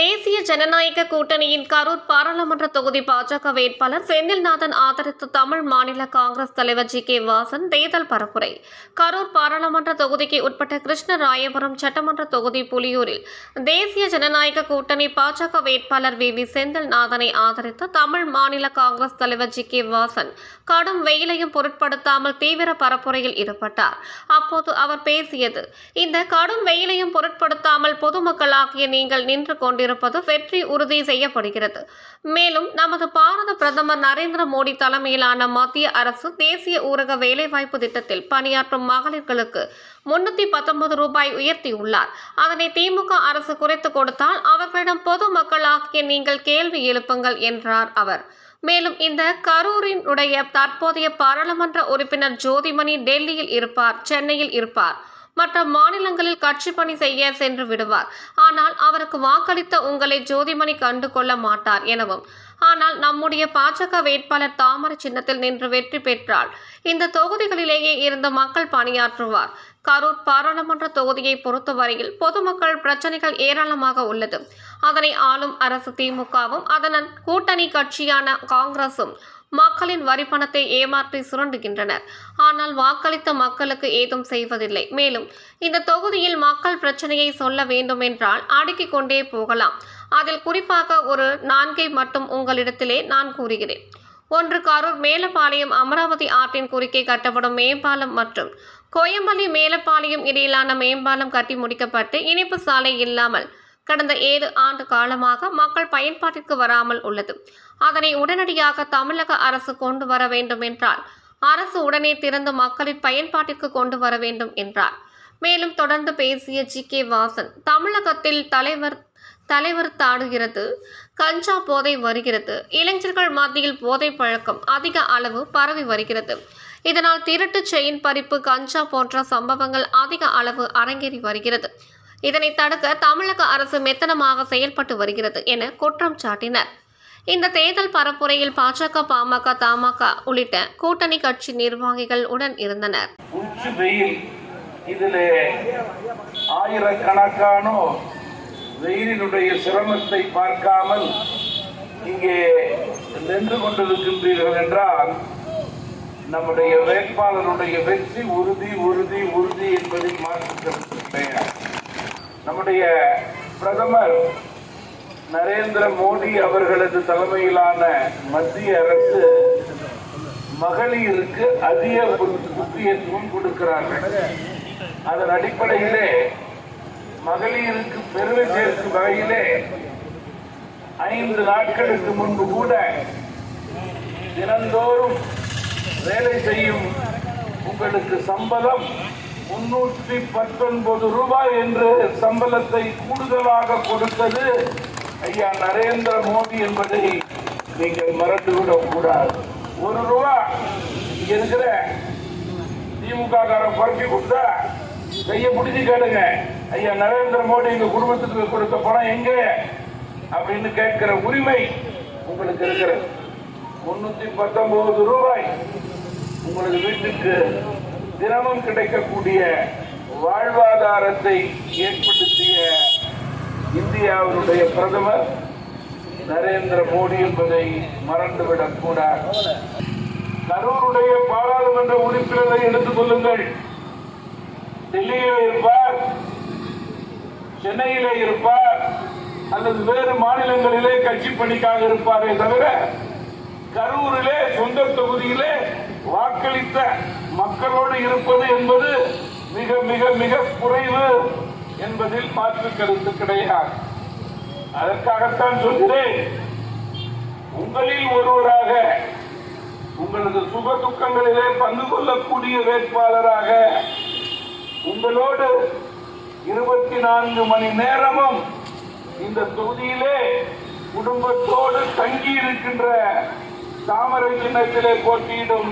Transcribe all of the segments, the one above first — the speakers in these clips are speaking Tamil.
தேசிய ஜனநாயக கூட்டணியின் கரூர் பாராளுமன்ற தொகுதி பாஜக வேட்பாளர் செந்தில்நாதன் ஆதரித்து தமிழ் மாநில காங்கிரஸ் தலைவர் ஜி கே வாசன் தேர்தல் பரப்புரை. கரூர் பாராளுமன்ற தொகுதிக்கு உட்பட்ட கிருஷ்ணராயபுரம் சட்டமன்ற தொகுதி புலியூரில் தேசிய ஜனநாயக கூட்டணி பாஜக வேட்பாளர் வி. வி. செந்தில்நாதனை ஆதரித்து தமிழ் மாநில காங்கிரஸ் தலைவர் ஜி. கே. வாசன் கடும் வெயிலையும் பொருட்படுத்தாமல் தீவிர பரப்புரையில் ஈடுபட்டார். அப்போது அவர் பேசியது இந்த கடும் வெயிலையும் பொருட்படுத்தாமல் பொதுமக்களாகிய நீங்கள் நின்று இருப்பது வெற்றி உறுதி செய்யப்படுகிறது. மேலும் நமது பாரத பிரதமர் நரேந்திர மோடி தலைமையிலான மத்திய அரசு தேசிய ஊரக வேலைவாய்ப்பு திட்டத்தில் பணியாற்றும் மகளிர்களுக்கு முன்னூத்தி பத்தொன்பது ரூபாய் உயர்த்தியுள்ளார். அதனை திமுக அரசு குறைத்து கொடுத்தால் அவர்களிடம் பொதுமக்களாகிய நீங்கள் கேள்வி எழுப்புங்கள் என்றார் அவர். மேலும் இந்த கரூரின் உடைய தற்போதைய பாராளுமன்ற உறுப்பினர் ஜோதிமணி டெல்லியில் இருப்பார் சென்னையில் இருப்பார். மற்ற மாநிலங்களில் கட்சி பணி செய்ய சென்று விடுவார். ஆனால் அவருக்கு வாக்களித்த உங்களை ஜோதிமணி கண்டு கொள்ள மாட்டார் எனவும். ஆனால் நம்முடைய பாஜக வேட்பாளர் தாமரை சின்னத்தில் நின்று வெற்றி பெற்றால் இந்த தொகுதிகளிலேயே இருந்து மக்கள் பணியாற்றுவார். கரூர் பாராளுமன்ற தொகுதியை பொறுத்தவரையில் பொதுமக்கள் பிரச்சனைகள் ஏராளமாக உள்ளது. அதனை ஆளும் அரசு திமுகவும் அதன் கூட்டணி கட்சியான காங்கிரசும் மக்களின் வரிப்பணத்தை ஏமாற்றி சுரண்டுகின்றனர். ஆனால் வாக்களித்த மக்களுக்கு ஏதும் செய்வதில்லை. மேலும் இந்த தொகுதியில் மக்கள் பிரச்சனையை சொல்ல வேண்டுமென்றால் அடுக்கிக் கொண்டே போகலாம். அதில் குறிப்பாக ஒரு நான்கை மட்டும் உங்களிடத்திலே நான் கூறுகிறேன். ஒன்று கரூர் மேலப்பாளையம் அமராவதி ஆற்றின் குறுக்கே கட்டப்படும் மேம்பாலம் மற்றும் கோயம்பள்ளி மேலப்பாளையம் இடையிலான மேம்பாலம் கட்டி முடிக்கப்பட்டு இணைப்பு சாலை இல்லாமல் கடந்த ஏழு ஆண்டு காலமாக மக்கள் பயன்பாட்டிற்கு வராமல் உள்ளது. அதனை உடனடியாக தமிழக அரசு கொண்டு வர வேண்டும் என்றால் அரசு உடனே திறந்து மக்களின் பயன்பாட்டிற்கு கொண்டு வர வேண்டும் என்றார். மேலும் தொடர்ந்து பேசிய ஜி. கே. வாசன் தமிழகத்தில் தலைவர் தலைவர் தாடுகிறது கஞ்சா போதை வருகிறது இளைஞர்கள் மத்தியில் போதை பழக்கம் அதிக அளவு பரவி வருகிறது. இதனால் திருட்டு செயின் பறிப்பு கஞ்சா போன்ற சம்பவங்கள் அதிக அளவு அரங்கேறி வருகிறது. இதனை தடுக்க தமிழக அரசு மெத்தனமாக செயல்பட்டு வருகிறது என குற்றம் சாட்டினர். இந்த தேர்தல் பரப்புரையில் பாஜக பாமக தமாக உள்ளிட்ட கூட்டணி கட்சி நிர்வாகிகள் உடன் இருந்தனர். உச்சி இதிலே ஆயிரக்கணக்கானோர் வெயிலினுடைய சிரமத்தை பார்க்காமல் இங்கே நின்று கொண்டிருக்கின்றீர்கள் என்றால் நம்முடைய வேட்பாளருடைய வெற்றி உறுதி உறுதி உறுதி என்பதை மாற்றுக்கிறது கிடையாது நம்முடைய பிரதமர் நரேந்திர மோடி அவர்களது தலைமையிலான மத்திய அரசு மகளிருக்கு அதிக முக்கியத்துவம் கொடுக்கிறார்கள். அதன் அடிப்படையிலே மகளிருக்கு பெருமை சேர்க்கும் வகையிலே ஐந்து நாட்களுக்கு முன்பு கூட தினந்தோறும் வேலை செய்யும் உங்களுக்கு சம்பளம் முன்னூற்றி பத்தொன்பது ரூபாய் என்று சம்பளத்தை கூடுதலாக கொடுத்தது ஐயா நரேந்திர மோடி என்பதை நீங்கள் மறந்துவிடக் கூடாது. ஒரு ரூபா இங்க இருக்கிற திமுக காரன் குறைச்சி கொடுத்தா கைய பிடிச்சி கேளுங்க. ஐயா நரேந்திர மோடி எங்க குடும்பத்துக்கு கொடுத்த பணம் எங்க? அப்படின்னு கேட்கிற உரிமை உங்களுக்கு இருக்கிறது. முன்னூத்தி பத்தொன்பது ரூபாய் உங்களுக்கு வீட்டுக்கு தினமும் கிடைக்கக்கூடிய வாழ்வாதாரத்தை ஏற்படுத்திய இந்தியாவினுடைய பிரதமர் நரேந்திர மோடி என்பதை மறந்துவிடக் கூடாது. கரூருடைய பாராளுமன்ற உறுப்பினரை எடுத்துக் கொள்ளுங்கள். டெல்லியில் இருப்பார் சென்னையிலே இருப்பார் அல்லது வேறு மாநிலங்களிலே கட்சி பணிக்காக இருப்பாரே தவிர கரூரிலே சொந்த தொகுதியிலே வாக்களித்த மக்களோடு இருப்பது என்பது மிக மிக மிக குறைவு என்பதில் மாற்று கருத்து கிடையாது. அதற்காகத்தான் சொல்கிறேன் உங்களில் ஒருவராக உங்களது சுக துக்கங்களிலே பங்கு கொள்ளக்கூடிய வேட்பாளராக உங்களோடு இருபத்தி நான்கு மணி நேரமும் இந்த தொகுதியிலே குடும்பத்தோடு தங்கி இருக்கின்ற தாமரை சின்னத்திலே போட்டியிடும்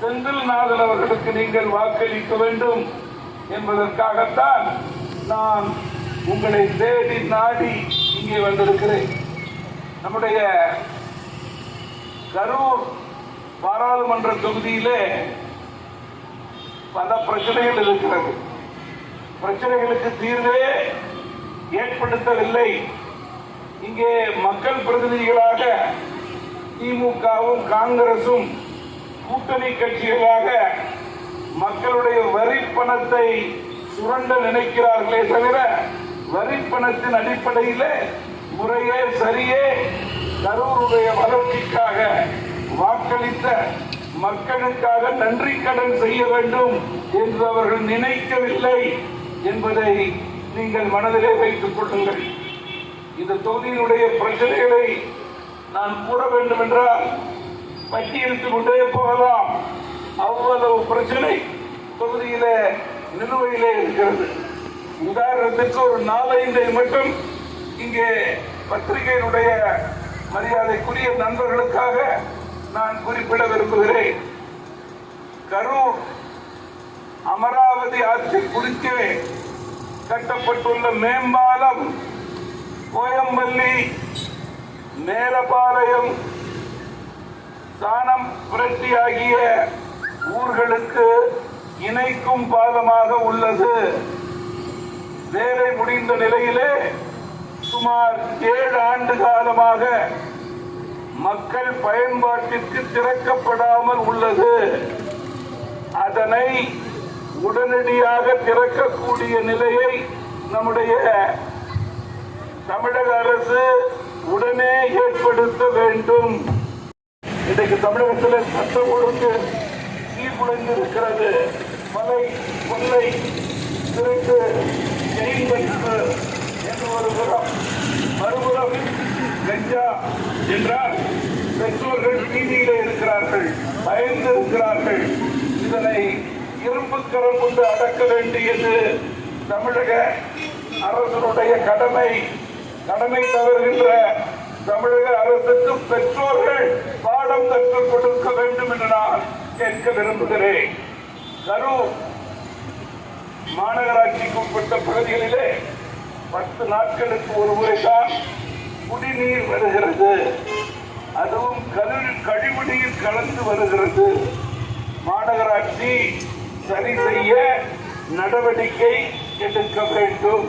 செந்தில்நாதன் அவர்களுக்கு நீங்கள் வாக்களிக்க வேண்டும் என்பதற்காகத்தான் நான் உங்களை தேடி நாடி இங்கே வந்திருக்கிறேன். நம்முடைய கரூர் பாராளுமன்ற தொகுதியிலே பல பிரச்சனைகள் இருக்கிறது. பிரச்சனைகளுக்கு தீர்வே ஏற்படுத்தவில்லை. இங்கே மக்கள் பிரதிநிதிகளாக திமுகவும் காங்கிரசும் கூட்டணி கட்சிகளாக மக்களுடைய வரி பணத்தை சுரண்ட நினைக்கிறார்களே தவிர வரி பணத்தின் அடிப்படையிலே முறையே சரியே கரூருடைய வளர்ச்சிக்காக வாக்களித்த மக்களுக்காக நன்றி கடன் செய்ய வேண்டும் என்று அவர்கள் நினைக்கவில்லை என்பதை நீங்கள் மனதிலே வைத்துக் கொள்ளுங்கள். இந்த தொகுதியினுடைய பிரச்சனைகளை நான் கூற வேண்டும் என்றால் பட்டியலிட்டுக் கொண்டே போகலாம். அவ்வளவு பிரச்சனை தொகுதியிலே நிலுவையிலே இருக்கிறது. உதாரணத்துக்கு ஒரு நாலைந்தை மட்டும் இங்கே பத்திரிகையினுடைய மரியாதைக்குரிய நண்பர்களுக்காக நான் குறிப்பிட விரும்புகிறேன். கரூர் அமராவதி ஆற்று குறுக்கே கட்டப்பட்டுள்ள மேம்பாலம் கோயம்பள்ளி மேலபாளையம் சாணம் புரட்டி ஆகிய ஊர்களுக்கு இணைக்கும் பாலமாக உள்ளது. வேலை முடிந்த நிலையிலே சுமார் ஏழு ஆண்டு காலமாக மக்கள் பயன்பாட்டிற்கு திறக்கப்படாமல் உள்ளது. அதனை உடனடியாக திறக்கக்கூடிய நிலையை நம்முடைய தமிழக அரசு உடனே ஏற்படுத்த வேண்டும். இன்றைக்கு தமிழகத்தில் சட்ட ஒழுங்கு சீர்குலைந்திருக்கிறது. மலை கொள்ளை திருட்டு ஜெயில் வைப்பு என்று ஒரு மறுபுறம் கஞ்சா என்றால் பெற்றோர்கள் வீதியிலே இருக்கிறார்கள் பயந்து இருக்கிறார்கள். இதனை இரும்பு கரம் கொண்டு அடக்க வேண்டியது தமிழக அரசனுடைய கடமை கடமை தவறுகின்ற தமிழக அரசுக்கு பெற்றோர்கள் பாடம் கற்றுக் கொடுக்க வேண்டும் என்று நான் கேட்க விரும்புகிறேன். கரூர் மாநகராட்சிக்கு உட்பட்ட பகுதிகளிலே பத்து நாட்களுக்கு ஒரு முறைதான் குடிநீர் வருகிறது. அதுவும் கழிவு கழிவு நீர் கலந்து வருகிறது. மாநகராட்சி சரி செய்ய நடவடிக்கை எடுக்க வேண்டும்.